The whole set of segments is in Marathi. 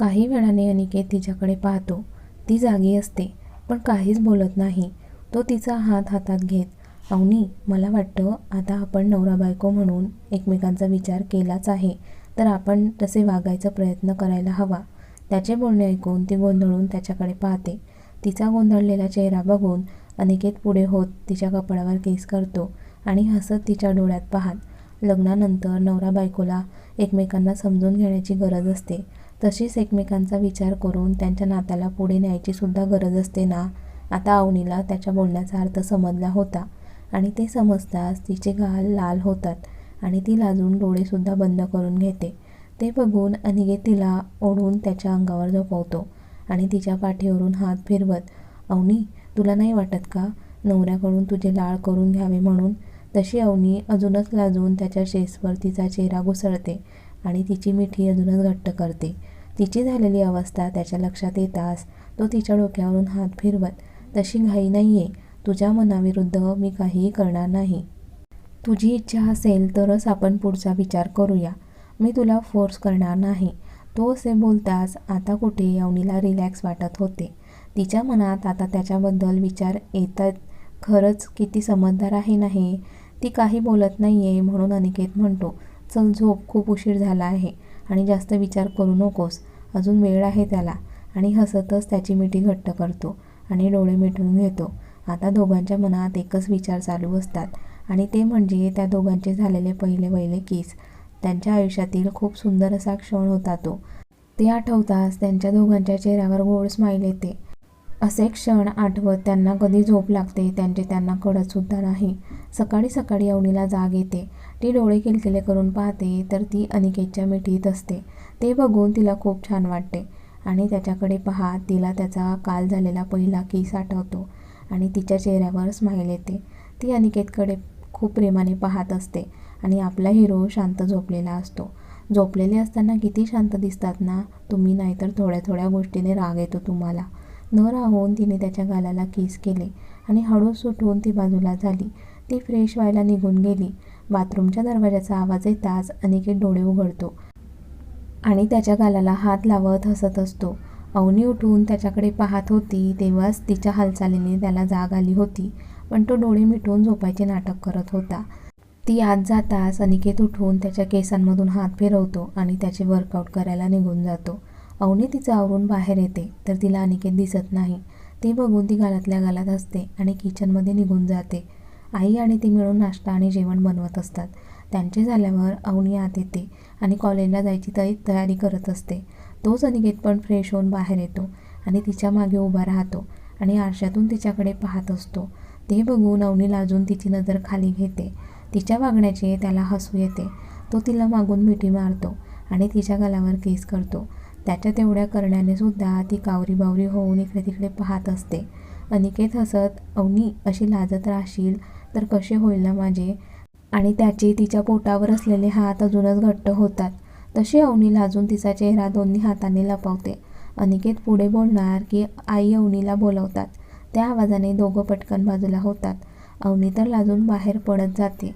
काही वेळाने अनिकेत तिच्याकडे पाहतो. ती जागी असते पण काहीच बोलत नाही. तो तिचा हात हातात घेत अवनी मला वाटतं आता आपण नवरा बायको म्हणून एकमेकांचा विचार केलाच आहे तर आपण तसे वागायचा प्रयत्न करायला हवा. त्याचे बोलणे ऐकून ती गोंधळून त्याच्याकडे पाहते. तिचा गोंधळलेला चेहरा बघून अनिकेत पुढे होत तिच्या कपड्यावर केस करतो आणि हसत तिच्या डोळ्यात पाहत लग्नानंतर नवरा बायकोला एकमेकांना समजून घेण्याची गरज असते. तशीच एकमेकांचा विचार करून त्यांच्या नात्याला पुढे न्यायची सुद्धा गरज असते ना? आता अवनीला त्याच्या बोलण्याचा अर्थ समजला होता आणि ते समजताच तिचे गाल लाल होतात आणि ती लाजून डोळेसुद्धा बंद करून घेते. ते बघून अनिकेत तिला ओढून त्याच्या अंगावर झोपवतो आणि तिच्या पाठीवरून हात फिरवत अवनी तुला नाही वाटत का? नवऱ्याकडून तुझे लाळ करून घ्यावे म्हणून? तशी अवनी अजूनच लाजून त्याच्या शेसवर तिचा चेहरा घुसळते आणि तिची मिठी अजूनच घट्ट करते. तिची झालेली अवस्था त्याच्या लक्षात येताच तो तिच्या डोक्यावरून हात फिरवत तशी घाई नाही आहे तुझ्या मनाविरुद्ध मी काहीही करणार नाही. तुझी इच्छा असेल तरच आपण पुढचा विचार करूया. मी तुला फोर्स करणार नाही. तो असे बोलताच आता कुठे अवनीला रिलॅक्स वाटत होते. तिच्या मनात आता त्याच्याबद्दल विचार येतात. खरंच किती समजदार आहे नाही? ती काही बोलत नाही आहे म्हणून अनिकेत म्हणतो चल झोप खूप उशीर झाला आहे आणि जास्त विचार करू नकोस. अजून वेळ आहे त्याला. आणि हसतच त्याची मिठी घट्ट करतो आणि डोळे मिटून घेतो. आता दोघांच्या मनात एकच विचार चालू असतात. आणि ते म्हणजे त्या दोघांचे झालेले पहिले पहिले किस. त्यांच्या आयुष्यातील खूप सुंदर असा क्षण होता तो. ते आठवताच त्यांच्या दोघांच्या चेहऱ्यावर गोड स्माईल येते. असे क्षण आठवत त्यांना कधी झोप लागते त्यांचे त्यांना कळतसुद्धा नाही. सकाळी सकाळी अवनीला जाग येते. ती डोळे किलकिले करून पाहते तर ती अनिकेतच्या मिठीत असते. ते बघून तिला खूप छान वाटते. आणि त्याच्याकडे पहा तिला त्याचा काल झालेला पहिला किस आठवतो आणि तिच्या चेहऱ्यावर स्माईल येते. ती अनिकेतकडे खूप प्रेमाने पाहत असते आणि आपला हिरो शांत झोपलेला असतो. झोपलेले असताना किती शांत दिसतात ना? तुम्ही नाहीतर थोड्या थोड्या गोष्टीने राग येतो तुम्हाला. न राहून तिने त्याच्या गालाला किस केले आणि हळूच सुटून ती बाजूला झाली. ती फ्रेश व्हायला निघून गेली. बाथरूमच्या दरवाजाचा आवाज येताच अनिकेत डोळे उघडतो. आणि त्याच्या गालाला हात लावत हसत असतो. अवनी उठून त्याच्याकडे पाहत होती तेव्हाच तिच्या हालचालीने त्याला जाग आली होती पण तो डोळे मिटून झोपायचे नाटक करत होता. ती आत जाताच अनिकेत उठून त्याच्या केसांमधून हात फिरवतो आणि त्याचे वर्कआउट करायला निघून जातो. अवनी तिचं आवरून बाहेर येते तर तिला अनिकेत दिसत नाही. ते बघून ती गालातल्या गालात असते आणि किचनमध्ये निघून जाते. आई आणि ती मिळून नाश्ता आणि जेवण बनवत असतात. त्यांचे झाल्यावर अवनी आत येते. आणि कॉलेजला जायची तरी तयारी करत असते. तोच अनिकेत पण फ्रेश होऊन बाहेर येतो आणि तिच्यामागे उभा राहतो आणि आरशातून तिच्याकडे पाहत असतो. ते बघून अवनी लाजून तिची नजर खाली घेते. तिच्या वागण्याचे त्याला हसू येते. तो तिला मागून मिठी मारतो आणि तिच्या गालावर केस करतो. त्याच्या तेवढ्या करण्याने सुद्धा ती कावरी बावरी होऊन इकडे तिकडे पाहत असते. अनिकेत हसत अवनी अशी लाजत राहशील तर कसे होईल ना माझे? आणि त्याचे तिच्या पोटावर असलेले हात अजूनच घट्ट होतात. तशी अवनी लाजून तिचा चेहरा दोन्ही हाताने लपवते. अनिकेत पुढे बोलणार की आई अवनीला बोलवतात. त्या आवाजाने दोघं पटकन बाजूला होतात. अवनी तर लाजून बाहेर पडत जाते.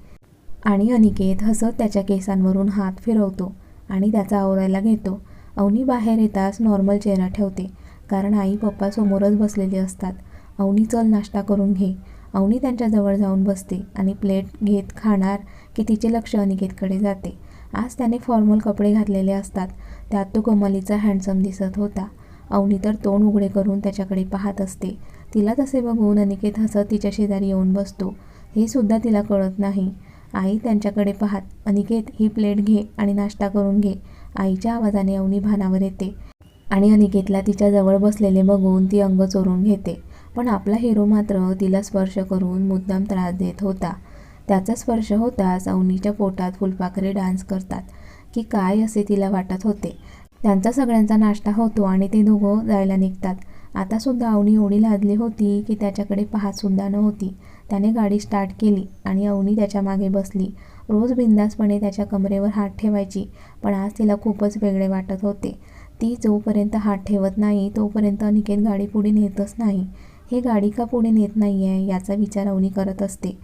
आणि अनिकेत हसत त्याच्या केसांवरून हात फिरवतो आणि त्याचा आवरायला घेतो. अवनी बाहेर येताच नॉर्मल चेहरा ठेवते कारण आई पप्पा समोरच बसलेले असतात. अवनी चल नाश्ता करून घे. अवनी त्यांच्याजवळ जाऊन बसते आणि प्लेट घेत खाणार की तिचे लक्ष अनिकेतकडे जाते. आज त्याने फॉर्मल कपडे घातलेले असतात. त्यात तो कमलीचा हँडसम दिसत होता. अवनी तर तोंड उघडे करून त्याच्याकडे पाहत असते. तिला तसे बघून अनिकेत हसत तिच्या शेजारी येऊन बसतो. हे सुद्धा तिला कळत नाही. आई त्यांच्याकडे पाहत अनिकेत ही प्लेट घे आणि नाश्ता करून घे. आईच्या आवाजाने अवनी भानावर येते आणि अनिकेतला तिच्या जवळ बसलेले बघून ती अंग चोरून घेते. पण आपला हिरो मात्र तिला स्पर्श करून मुद्दाम त्रास देत होता. त्याचा स्पर्श होताच अवनीच्या पोटात फुलपाखरे डान्स करतात की काय असे तिला वाटत होते. त्यांचा सगळ्यांचा नाश्ता होतो आणि ते दोघं जायला निघतात. आतासुद्धा अवनी एवढी लादली होती की त्याच्याकडे पाहतसुद्धा नव्हती. त्याने गाडी स्टार्ट केली आणि अवनी त्याच्यामागे बसली. रोज बिंदासपणे त्याच्या कमरेवर हात ठेवायची पण आज तिला खूपच वेगळे वाटत होते. ती जोपर्यंत हात ठेवत नाही तोपर्यंत अनिकेत गाडी पुढे नेतच नाही. हे गाडी का पुढे नेत नाही आहे याचा विचार अवनी करत असते.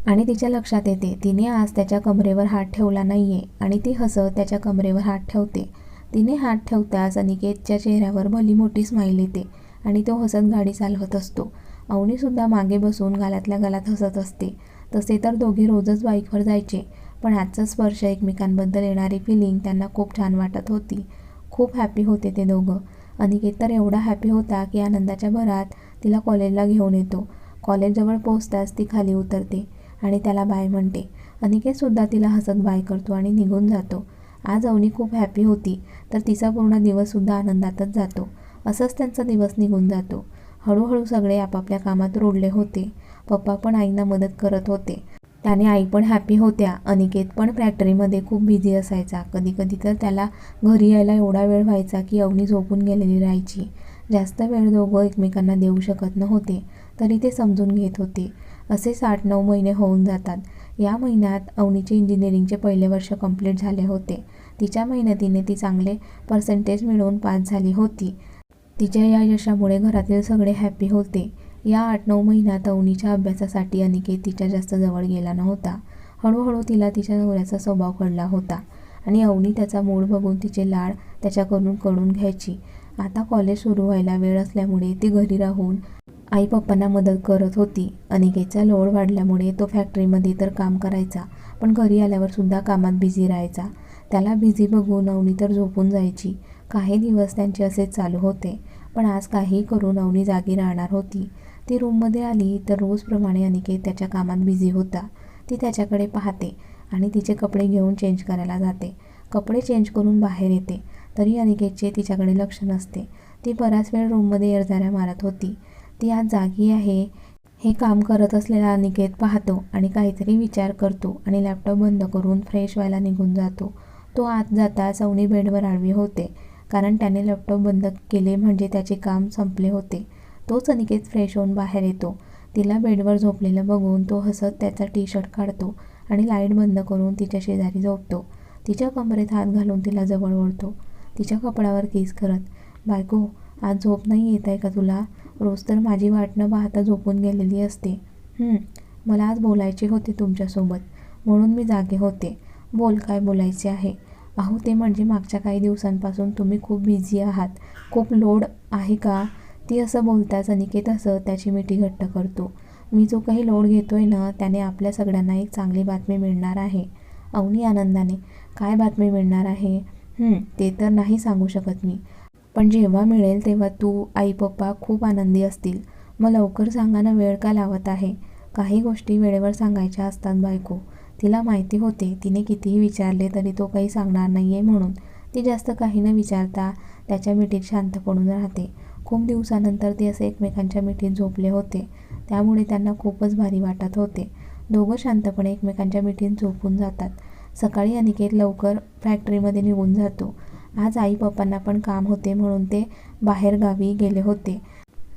आणि तिच्या लक्षात येते तिने आज त्याच्या कमरेवर हात ठेवला नाही आहे आणि ती हसत त्याच्या कमरेवर हात ठेवते. तिने हात ठेवताच अनिकेतच्या चेहऱ्यावर भली मोठी स्माईल येते आणि तो हसत गाडी चालवत असतो. अवनीसुद्धा मागे बसून गालातल्या गालात हसत असते. तसे तर दोघे रोजच बाईकवर जायचे पण आजचा स्पर्श एकमेकांबद्दल येणारी फिलिंग त्यांना खूप छान वाटत होती. खूप हॅपी होते ते दोघं. अनिकेत तर एवढा हॅपी होता की आनंदाच्या भरात तिला कॉलेजला घेऊन येतो. कॉलेजजवळ पोहोचताच ती खाली उतरते आणि त्याला बाय म्हणते. अनिकेतसुद्धा तिला हसत बाय करतो आणि निघून जातो. आज अवनी खूप हॅपी होती तर तिचा पूर्ण दिवससुद्धा आनंदातच जातो. असंच त्यांचा दिवस निघून जातो. हळूहळू सगळे आपापल्या कामात रोडले होते. पप्पा पण आईंना मदत करत होते. त्याने आई पण हॅपी होत्या. अनिकेत पण फॅक्टरीमध्ये खूप बिझी असायचा. कधी कधी तर त्याला घरी यायला एवढा वेळ व्हायचा की अवनी झोपून गेलेली राहायची. जास्त वेळ दोघं एकमेकांना देऊ शकत नव्हते तरी ते समजून घेत होते. असे साठ नऊ महिने होऊन जातात. या महिन्यात अवनीचे इंजिनिअरिंगचे पहिले वर्ष कंप्लीट झाले होते. तिच्या मेहनतीने ती चांगले पर्सेंटेज मिळवून पास झाली होती. तिच्या या यशामुळे घरातील सगळे हॅपी होते. या आठ नऊ महिन्यात अवनीच्या अभ्यासासाठी अनिकेत तिच्या जास्त जवळ गेला नव्हता. हळूहळू तिला तिच्या नवऱ्याचा स्वभाव कळला होता आणि अवनी त्याचा मूड बघून तिचे लाड त्याच्याकडून कळून घ्यायची. आता कॉलेज सुरू व्हायला वेळ असल्यामुळे ती घरी राहून आई पप्पांना मदत करत होती. अनिकेतचा लोड वाढल्यामुळे तो फॅक्टरीमध्ये तर काम करायचा पण घरी आल्यावर सुद्धा कामात बिझी राहायचा. त्याला बिझी बघून अवनी तर झोपून जायची. काही दिवस त्यांचे असेच चालू होते पण आज काही करून अवनी जागी राहणार होती. ती रूममध्ये आली तर रोजप्रमाणे अनिकेत त्याच्या कामात बिझी होता. ती त्याच्याकडे पाहते आणि तिचे कपडे घेऊन चेंज करायला जाते. कपडे चेंज करून बाहेर येते. तरी अनिकेतचे तिच्याकडे लक्ष नसते. ती बराच वेळ रूममध्ये येरझाऱ्या मारत होती. ती आज जागी आहे. हे काम करत असलेला अनिकेत पाहतो आणि काहीतरी विचार करतो आणि लॅपटॉप बंद करून फ्रेश व्हायला निघून जातो. तो आत जाता सवनी बेडवर आडवी होते. कारण त्याने लॅपटॉप बंद केले म्हणजे त्याचे काम संपले होते. तोच अनिकेत फ्रेश होऊन बाहेर येतो. तिला बेडवर झोपलेलं बघून तो हसत त्याचा टी शर्ट काढतो आणि लाइट बंद करून तिच्या शेजारी झोपतो. तिच्या कमरेत हात घालून तिला जवळ ओढतो. तिच्या कपड्यावर केस करत बायको आज झोप नाही येत आहे का तुला? रोज तर माझी वाट न पाहता झोपून गेलेली असते. मला आज बोलायचे होते तुमच्यासोबत म्हणून मी जागे होते. बोल काय बोलायचे आहे? अहो ते म्हणजे मागच्या काही दिवसांपासून तुम्ही खूप बिझी आहात. खूप लोड आहे का? ती असं बोलताच अनिकेत असं त्याची मिठी घट्ट करतो. मी जो काही लोड घेतोय ना त्याने आपल्या सगळ्यांना एक चांगली बातमी मिळणार आहे. अवनी आनंदाने काय बातमी मिळणार आहे? ते तर नाही सांगू शकत मी. पण जेव्हा मिळेल तेव्हा तू आई पप्पा खूप आनंदी असतील. मग लवकर सांगा ना वेळ का लावत आहे. काही गोष्टी वेळेवर सांगायच्या असतात बायको. तिला माहिती होते तिने कितीही विचारले तरी तो काही सांगणार नाही आहे म्हणून. ती जास्त काही न विचारता त्याच्या मिठीत शांत पडून राहते. खूप दिवसानंतर ते असे एकमेकांच्या मिठीत झोपले होते. त्यामुळे त्यांना खूपच भारी वाटत होते. दोघं शांतपणे एकमेकांच्या मिठीत झोपून जातात. सकाळी अनिकेत लवकर फॅक्टरीमध्ये निघून जातो. आज आई पप्पांना पण काम होते म्हणून ते बाहेर गावी गेले होते.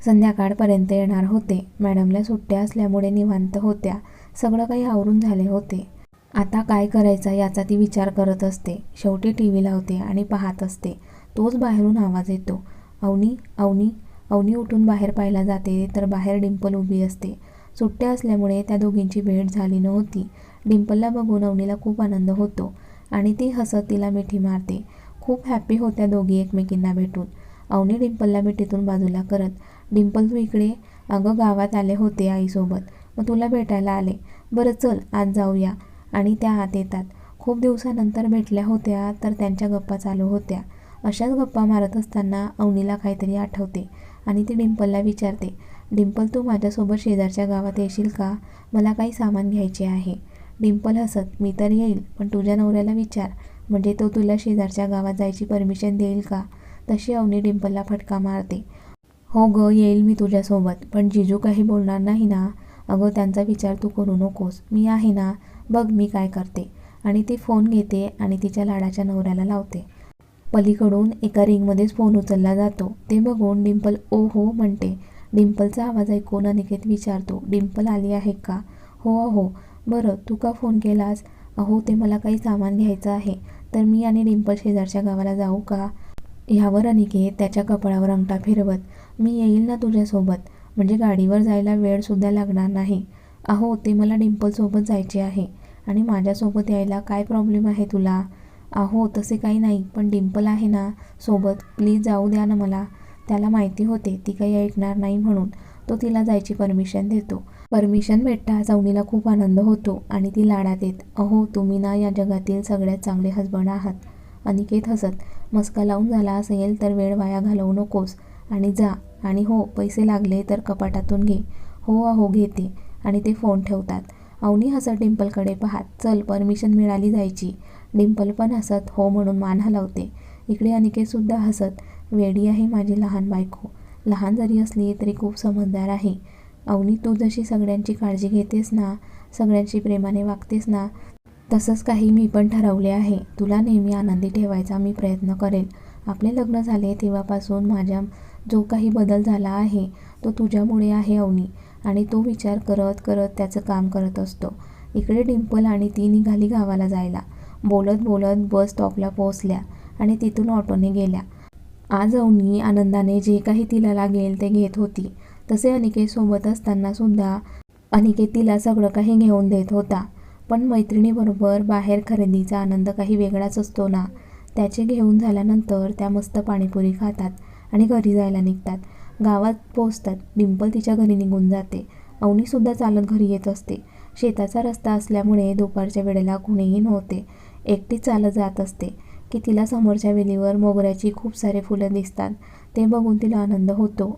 संध्याकाळपर्यंत येणार होते. मॅडमला सुट्ट्या असल्यामुळे निवांत होत्या. सगळं काही आवरून झाले होते. आता काय करायचा याचा ती विचार करत असते. शेवटी टी व्ही लावते आणि पाहत असते. तोच बाहेरून आवाज येतो. अवनी अवनी अवनी उठून बाहेर पाहायला जाते तर बाहेर डिंपल उभी असते. सुट्ट्या असल्यामुळे त्या दोघींची भेट झाली नव्हती. डिंपलला बघून अवनीला खूप आनंद होतो आणि ती हसत तिला मिठी मारते. खूप हॅपी होत्या दोघी एकमेकींना भेटून. अवनी डिंपलला मिठीतून बाजूला करत डिंपल तू इकडे? अगं गावात आले होते आईसोबत. मग तुला भेटायला आले. बरं चल आज जाऊया. आणि त्या आत येतात. खूप दिवसानंतर भेटल्या होत्या तर त्यांच्या गप्पा चालू होत्या. अशाच गप्पा मारत असताना अवनीला काहीतरी आठवते आणि ती डिंपलला विचारते डिंपल तू माझ्यासोबत शेजारच्या गावात येशील का? मला काही सामान घ्यायचे आहे. डिंपल हसत मी तर येईल पण तुझ्या नवऱ्याला विचार. म्हणजे तो तुला शेजारच्या गावात जायची परमिशन देईल का? तशी अवनी डिंपलला फटका मारते. हो ग येईल मी तुझ्यासोबत पण जिजू काही बोलणार नाही ना? अगं त्यांचा विचार तू करू नकोस. मी आहे ना? बघ मी काय करते. आणि ती फोन घेते आणि तिच्या लाडाच्या नवऱ्याला लावते. पलीकडून एका रिंगमध्येच फोन उचलला जातो. ते बघून डिंपल ओ हो म्हणते. डिंपलचा आवाज ऐकून अनिकेत विचारतो डिंपल आली आहे का? हो हो बरं तू का फोन केलास? अहो ते मला काही सामान घ्यायचं आहे. तर मी आणि डिंपल शेजारच्या गावाला जाऊ का? ह्यावर अनिकेत त्याच्या कपाळावर अंगठा फिरवत मी येईल ना तुझ्यासोबत? म्हणजे गाडीवर जायला वेळसुद्धा लागणार नाही. अहो ते मला डिंपलसोबत जायचे आहे. आणि माझ्यासोबत यायला काय प्रॉब्लेम आहे तुला? अहो तसे काही नाही पण डिंपल आहे ना सोबत. प्लीज जाऊ द्या ना मला. त्याला माहिती होते ती काही ऐकणार नाही म्हणून. तो तिला जायची परमिशन देतो. परमिशन भेटता अवनीला खूप आनंद होतो आणि ती लाडात येत अहो तुम्ही ना या जगातील सगळ्यात चांगले हसबंड आहात. अनिकेत हसत मस्का लावून झाला असेल तर वेळ वाया घालवू नकोस. आणि जा. आणि हो पैसे लागले तर कपाटातून घे. हो अहो घेते. आणि ते फोन ठेवतात. अवनी हसत डिम्पलकडे पाहात चल परमिशन मिळाली जायची. डिम्पल पण हसत हो म्हणून मान हलवते. इकडे अनिकेतसुद्धा हसत वेडी आहे माझी लहान बायको. लहान जरी असली तरी खूप समजदार आहे. अवनी तू जशी सगळ्यांची काळजी घेतेस ना सगळ्यांशी प्रेमाने वागतेस ना तसंच काही मी पण ठरवले आहे. तुला नेहमी आनंदी ठेवायचा मी प्रयत्न करेल. आपले लग्न झाले तेव्हापासून माझ्या जो काही बदल झाला आहे तो तुझ्यामुळे आहे अवनी. आणि तो विचार करत करत त्याचं काम करत असतो. इकडे डिम्पल आणि ती निघाली गावाला जायला. बोलत बोलत बस स्टॉपला पोहोचल्या आणि तिथून ऑटोने गेल्या. आज अवनी आनंदाने जे काही तिला लागेल ते घेत होती. तसे अनिकेतसोबत असताना सुद्धा अनिकेत तिला सगळं काही घेऊन देत होता. पण मैत्रिणीबरोबर बाहेर खरेदीचा आनंद काही वेगळाच असतो ना. त्याचे घेऊन झाल्यानंतर त्या मस्त पाणीपुरी खातात आणि घरी जायला निघतात. गावात पोचतात डिंपल तिच्या घरी निघून जाते. अवनीसुद्धा चालत घरी येत असते. शेताचा रस्ता असल्यामुळे दुपारच्या वेळेला कुणीही नव्हते. एकटी चालत जात असते. की तिला समोरच्या वेलीवर मोगऱ्याची खूप सारे फुलं दिसतात. ते बघून तिला आनंद होतो.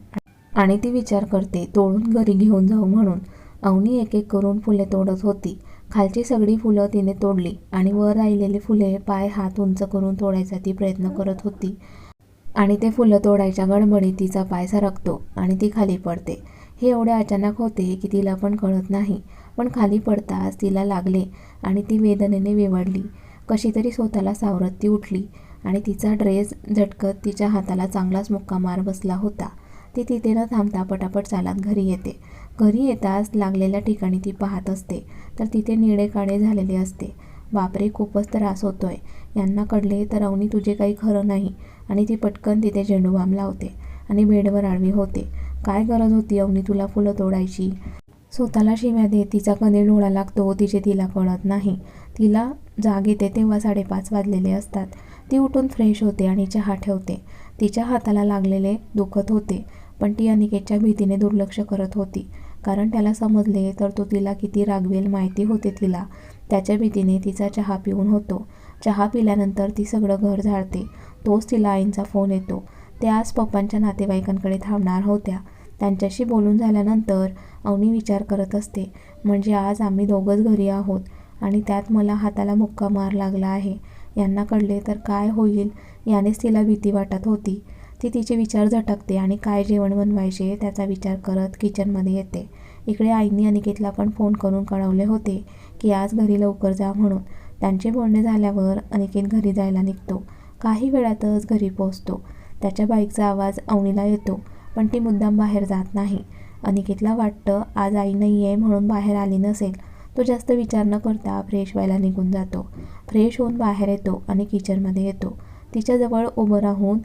आणि ती विचार करते तोडून घरी घेऊन जाऊ म्हणून. अवनी एक एक करून फुले तोडत होती. खालची सगळी फुलं तिने तोडली आणि वर राहिलेली फुले पाय हात उंच करून तोडायचा ती प्रयत्न करत होती. आणि ते फुलं तोडायच्या गडबडीत तिचा पाय सरकतो आणि ती खाली पडते. हे एवढे अचानक होते की तिला पण कळत नाही. पण खाली पडताच तिला लागले आणि ती वेदनेने विवडली. कशी तरी स्वतःला सावरत ती उठली आणि तिचा ड्रेस झटकत तिच्या हाताला चांगलाच मुक्का मार बसला होता. ती तिथे न थांबता पटापट चालत घरी येते. घरी येताच लागलेल्या ठिकाणी ती पाहत असते. तर तिथे निळे काळे झालेले असते. बापरे खूपच त्रास होतोय. यांना कळले तर अवनी तुझे काही खरं नाही. आणि ती पटकन तिथे झेंडू बाम लावते आणि बेडवर आडवी होते. काय गरज होती अवनी तुला फुलं तोडायची? स्वतःला शिव्या देत तिचा कधी डोळा लागतो तिचे तिला कळत नाही. तिला जाग येते तेव्हा साडेपाच वाजलेले असतात. ती उठून फ्रेश होते आणि चहा ठेवते. तिच्या हाताला लागलेले दुखत होते. पण ती अनिकेतच्या भीतीने दुर्लक्ष करत होती. कारण त्याला समजले तर तो तिला किती रागवेल माहिती होते तिला. त्याच्या भीतीने तिचा चहा पिऊन होतो. चहा पिल्यानंतर ती सगळं घर झाडते. तोच तिला आईंचा फोन येतो. ते आज पप्पांच्या नातेवाईकांकडे थांबणार होत्या. त्यांच्याशी बोलून झाल्यानंतर अवनी विचार करत असते म्हणजे आज आम्ही दोघंच घरी आहोत आणि त्यात मला हाताला मुक्का मार लागला आहे. यांना कळले तर काय होईल यानेच तिला भीती वाटत होती. ती तिचे विचार झटकते आणि काय जेवण बनवायचे त्याचा विचार करत किचनमध्ये येते. इकडे आईंनी अनिकेतला पण फोन करून कळवले होते की आज घरी लवकर जा म्हणून. त्यांचे बोलणे झाल्यावर अनिकेत घरी जायला निघतो. काही वेळातच घरी पोहोचतो. त्याच्या बाईकचा आवाज अवनीला येतो पण ती मुद्दाम बाहेर जात नाही. अनिकेतला वाटतं आज आई नाही आहे म्हणून बाहेर आली नसेल. तो जास्त विचार न करता फ्रेश व्हायला निघून जातो. फ्रेश होऊन बाहेर येतो आणि किचनमध्ये येतो. तिच्याजवळ उभं राहून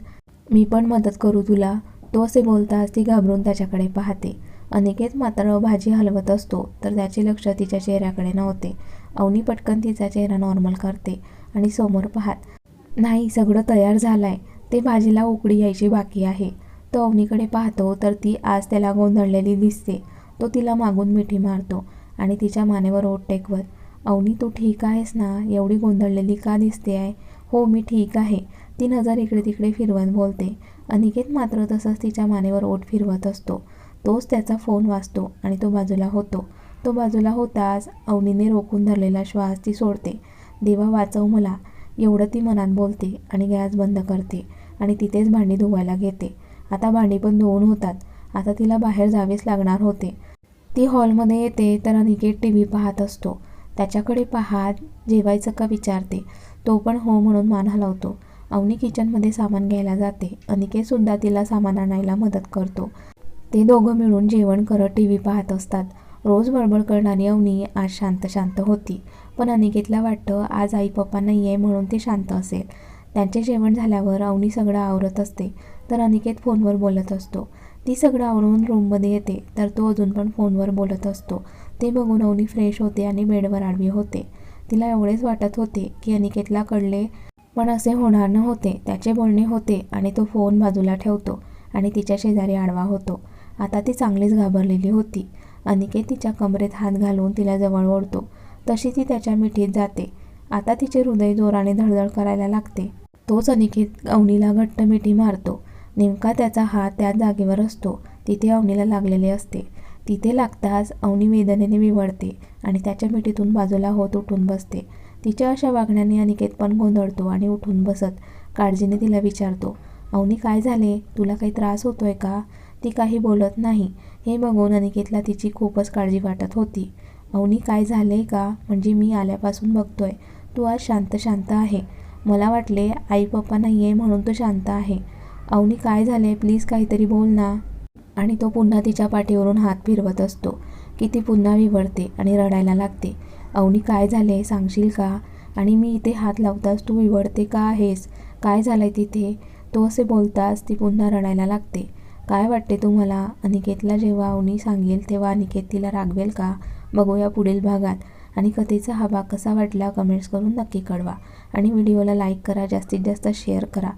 मी पण मदत करू तुला. तो असे बोलताच ती घाबरून त्याच्याकडे पाहते. अनिकेत मात्र भाजी हलवत असतो तर त्याचे लक्ष तिच्या चेहऱ्याकडे नव्हते. अवनी पटकन तिचा चेहरा नॉर्मल करते आणि समोर पाहत नाही सगळं तयार झालं आहे ते भाजीला उकडी यायची बाकी आहे. तो अवनीकडे पाहतो तर ती आज त्याला गोंधळलेली दिसते. तो तिला मागून मिठी मारतो आणि तिच्या मानेवर ओट टेकवत अवनी तू ठीक आहेस ना? एवढी गोंधळलेली का दिसते आहे हो मी ठीक आहे. ती नजर इकडे तिकडे फिरवत बोलते. अनिकेत मात्र तसंच तिच्या मानेवर ओठ फिरवत असतो. तोच त्याचा फोन वाचतो आणि तो बाजूला होतो. तो बाजूला होताच अवनीने रोखून धरलेला श्वास ती सोडते. देवा वाचव मला. एवढं ती मनात बोलते आणि गॅस बंद करते आणि तिथेच भांडी धुवायला घेते. आता भांडी पण धुवून होतात. आता तिला बाहेर जावेच लागणार होते. ती हॉलमध्ये येते तर अनिकेत टी व्ही पाहत असतो. त्याच्याकडे पाहत जेवायचं का विचारते. तो पण हो म्हणून मान हलवतो. अवनी किचनमध्ये सामान घ्यायला जाते. अनिकेतसुद्धा तिला सामान आणायला मदत करतो. ते दोघं मिळून जेवण करत टी व्ही पाहत असतात. रोज बडबड करणारी अवनी आज शांत शांत होती. पण अनिकेतला वाटतं आज आई पप्पा नाही आहे म्हणून ते शांत असेल. त्यांचे जेवण झाल्यावर अवनी सगळं आवरत असते तर अनिकेत फोनवर बोलत असतो. ती सगळं आवरून रूममध्ये येते. तर तो अजून पण फोनवर बोलत असतो. ते बघून अवनी फ्रेश होते आणि बेडवर आडवी होते. तिला एवढेच वाटत होते की अनिकेतला कळले पण असे होणार नव्हते. त्याचे बोलणे होते आणि तो फोन बाजूला ठेवतो आणि तिच्या शेजारी आडवा होतो. आता ती चांगलीच घाबरलेली होती. अनिकेत तिच्या कमरेत हात घालून तिला जवळ ओढतो. तशी ती त्याच्या मिठीत जाते. आता तिचे हृदय जोराने धडधड करायला लागते. तोच अनिकेत अवनीला घट्ट मिठी मारतो. नेमका त्याचा हात त्याच जागेवर असतो. तिथे अवनीला लागलेले असते. तिथे लागताच अवनी वेदनेने विवळते आणि त्याच्या मिठीतून बाजूला होत उठून बसते. तिच्या अशा वागण्याने अनिकेत पण गोंधळतो आणि उठून बसत काळजीने तिला विचारतो अवनी काय झाले? तुला काही त्रास होतोय का? ती काही बोलत नाही. हे बघून अनिकेतला तिची खूपच काळजी वाटत होती. अवनी काय झाले का? म्हणजे मी आल्यापासून बघतोय. तू आज शांत शांत आहे. मला वाटले आई पप्पा नाही आहे म्हणून तो शांत आहे. अवनी काय झाले? प्लीज काहीतरी बोल ना. आणि तो पुन्हा तिच्या पाठीवरून हात फिरवत असतो की ती पुन्हा विवळते आणि रडायला लागते. अवनी काय झाले सांगशील का? आणि मी इथे हात लावताच तू विवडते का आहेस? काय झालंय तिथे? तो असे बोलताच ती पुन्हा रडायला लागते. काय वाटते तुम्हाला? अनिकेतला जेव्हा अवनी सांगेल तेव्हा अनिकेत तिला रागवेल का? बघूया पुढील भागात. आणि कथेचा हा भाग कसा वाटला कमेंट्स करून नक्की कळवा. आणि व्हिडिओला लाईक करा जास्तीत जास्त शेअर करा.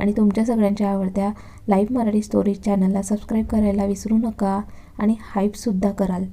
आणि तुमच्या सगळ्यांच्या आवडत्या लाईव्ह मराठी स्टोरीज चॅनलला सबस्क्राईब करायला विसरू नका. आणि हाईपसुद्धा कराल.